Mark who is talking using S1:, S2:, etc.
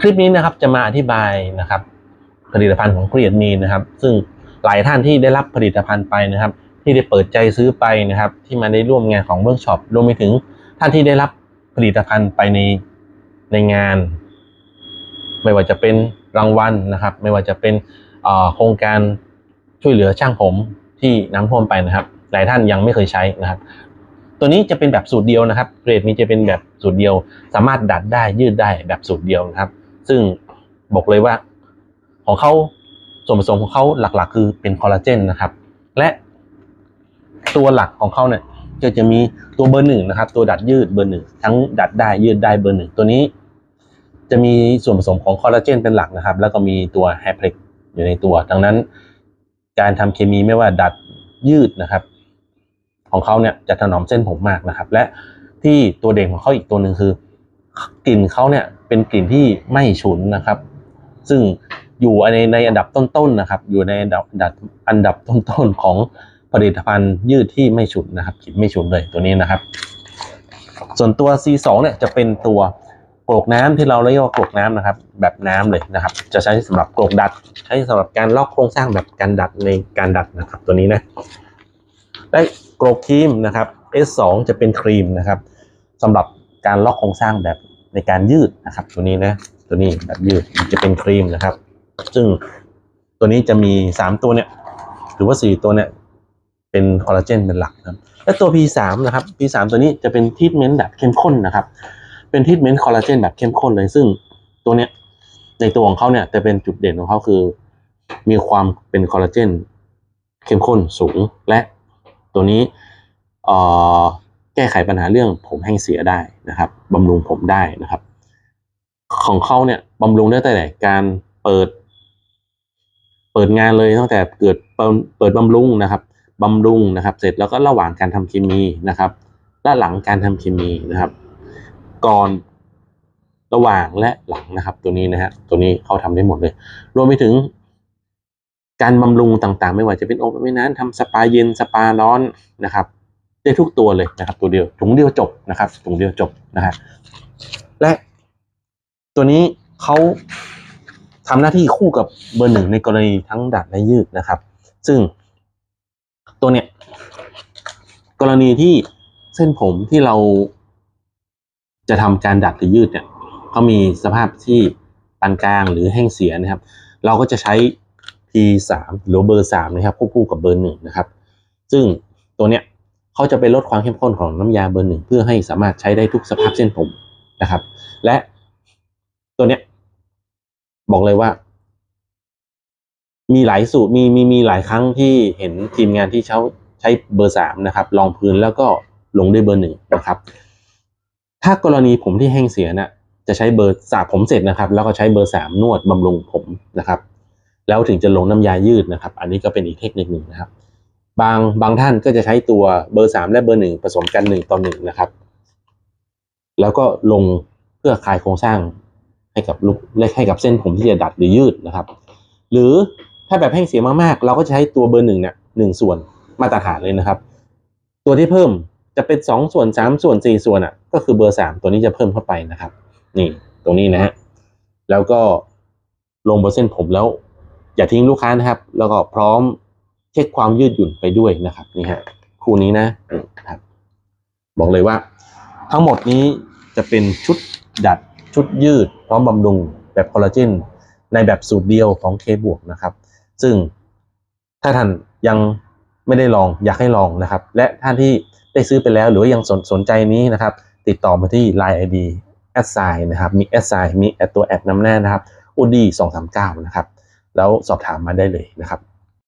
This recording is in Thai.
S1: คลิปนี้นะครับจะมาอธิบายนะครับ ผลิตภัณฑ์ของเกรียดมีนะครับ ซึ่งหลายท่านที่ได้รับผลิตภัณฑ์ไปนะครับ ที่ได้เปิดใจซื้อไปนะครับ ที่มาได้ร่วมงานของเวิร์กช็อปรวมไปถึงท่านที่ได้รับผลิตภัณฑ์ไปในในงาน ไม่ว่าจะเป็นรางวัลนะครับ ไม่ว่าจะเป็นโครงการช่วยเหลือช่างผมที่น้ำท่วมไปนะครับ หลายท่านยังไม่เคยใช้นะครับ ตัวนี้จะเป็นแบบสูตรเดียวนะครับ เกรดมีจะเป็นแบบสูตรเดียว สามารถดัดได้ยืดได้แบบสูตรเดียวนะครับ ซึ่งบอกเลยว่าของเขาส่วนผสมของเขาหลักๆ คือเป็นคอลลาเจนนะครับ และตัวหลักของเขาเนี่ยก็จะมีตัวเบอร์หนึ่งนะครับ ตัวดัดยืดเบอร์หนึ่งทั้งดัดได้ยืดได้เบอร์หนึ่งตัวนี้ จะมีส่วนผสมของคอลลาเจนเป็นหลักนะครับ แล้วก็มีตัวแฮปเล็กอยู่ในตัว ดังนั้น การทำเคมีไม่ว่าดัดยืดนะครับ ของเขาเนี่ยจะถนอมเส้นผมมากนะครับ และที่ตัวเด่นของเขาอีกตัวหนึ่งคือกลิ่นเขาเนี่ยเป็นกลิ่นที่ไม่ฉุนนะครับ ซึ่งอยู่ในในอันดับต้นๆนะครับ อยู่ในอันดับอันดับต้นๆของผลิตภัณฑ์ยืดที่ไม่ฉุนนะครับกลิ่นไม่ฉุนเลยตัวนี้นะครับ ส่วนตัว C2 เนี่ยจะเป็นตัวกรกน้ำที่เราเรียกว่ากรกน้ำนะครับ แบบน้ำเลยนะครับ จะใช้สำหรับกรกดัด ใช้สำหรับการลอกโครงสร้างแบบการดัดในการดัดนะครับ ตัวนี้นะและ กรกครีมนะครับ S2 จะเป็นครีมนะครับสำหรับการล็อกโครงสร้างแบบในการยืดนะครับ ตัวนี้นะตัวนี้แบบยืดจะเป็นครีมนะครับ ซึ่งตัวนี้จะมี 3 ตัวเนี่ยหรือว่า 4 ตัวเนี่ยเป็นคอลลาเจนเป็นหลักนะครับและตัว P3 นะครับ P3 ตัวนี้จะเป็นทีทเมนต์แบบเข้มข้นนะครับ เป็นทีทเมนต์คอลลาเจนแบบเข้มข้นเลย ซึ่งตัวเนี้ยในตัวของเขาเนี่ยจะเป็นจุดเด่นของเขาคือ มีความเป็นคอลลาเจนเข้มข้นสูงและ ตัวนี้แก้ไขปัญหาเรื่องผมแห้งเสียได้นะครับบำรุงผมได้นะครับ ของเขาเนี่ยบำรุงได้ตั้งแต่การเปิด เปิดงานเลยตั้งแต่เกิดเปิดเปิดบำรุงนะครับบำรุงนะครับ เสร็จแล้วก็ระหว่างการทำเคมีนะครับ และหลังการทำเคมีนะครับ ก่อนระหว่างและหลังนะครับ ตัวนี้นะฮะตัวนี้เขาทำได้หมดเลย รวมไปถึง การบำรุงต่างๆ ไม่ว่าจะเป็นอบไม่นานทำสปาเย็นสปาร้อนนะครับ ได้ทุกตัวเลยนะครับ ตัวเดียวถุงเดียวจบนะครับถุงเดียวจบนะฮะและตัวนี้เขาทำหน้าที่คู่กับเบอร์หนึ่งในกรณีทั้งดัดและยืดนะครับ ซึ่งตัวเนี้ยกรณีที่เส้นผมที่เราจะทำการดัดหรือยืดเนี่ยเขามีสภาพที่ปานกลางหรือแห้งเสียนะครับ เราก็จะใช้ P3 หรือเบอร์3นะครับควบคู่กับเบอร์หนึ่งนะครับ ซึ่งตัวเนี้ยเขาจะไปลดความเข้มข้นของน้ำยาเบอร์หนึ่งเพื่อให้สามารถใช้ได้ทุกสภาพเส้นผมนะครับ และตัวเนี้ยบอกเลยว่า มีหลายสูตรมีมีมีหลายครั้งที่เห็นทีมงานที่เขาใช้เบอร์สามนะครับรองพื้นแล้วก็ลงด้วยเบอร์หนึ่งนะครับ ถ้ากรณีผมที่แห้งเสียน่ะจะใช้เบอร์สระผมเสร็จนะครับ แล้วก็ใช้เบอร์สามนวดบำรุงผมนะครับ แล้วถึงจะลงน้ำยายืดนะครับ อันนี้ก็เป็นอีกเทคนิคหนึ่งนะครับ บางบางท่านก็จะใช้ตัวเบอร์สามและเบอร์หนึ่งผสมกันหนึ่งต่อหนึ่งนะครับ แล้วก็ลงเพื่อคลายโครงสร้างให้กับลูกเล็กให้กับเส้นผมที่จะดัดหรือยืดนะครับ หรือถ้าแบบแห้งเสียมากๆ เราก็จะใช้ตัวเบอร์หนึ่งเนี่ยหนึ่งส่วนมาตรฐานเลยนะครับ ตัวที่เพิ่มจะเป็นสองส่วนสามส่วนสี่ส่วนอะ ก็คือเบอร์สามตัวนี้จะเพิ่มเข้าไปนะครับ นี่ตรงนี้นะฮะแล้วก็ลงบนเส้นผมแล้ว อย่าทิ้งลูกค้านะครับ แล้วก็พร้อมเช็คความยืดหยุ่นไปด้วยนะครับนี่ฮะคู่นี้นะครับ บอกเลยว่า ทั้งหมดนี้จะเป็นชุดดัดชุดยืด พร้อมบำรุงแบบคอลลาเจนในแบบสูตรเดียวของเคบวกนะครับ ซึ่งถ้าท่านยังไม่ได้ลองอยากให้ลองนะครับ และท่านที่ได้ซื้อไปแล้วหรือว่ายังสนสนใจนี้นะครับ ติดต่อมาที่ Line ID แอดไซนะครับ มีแอดไซมีแอดตัวแอดนำหน้านะครับอุดีสองสามเก้านะครับ แล้วสอบถามมาได้เลยนะครับ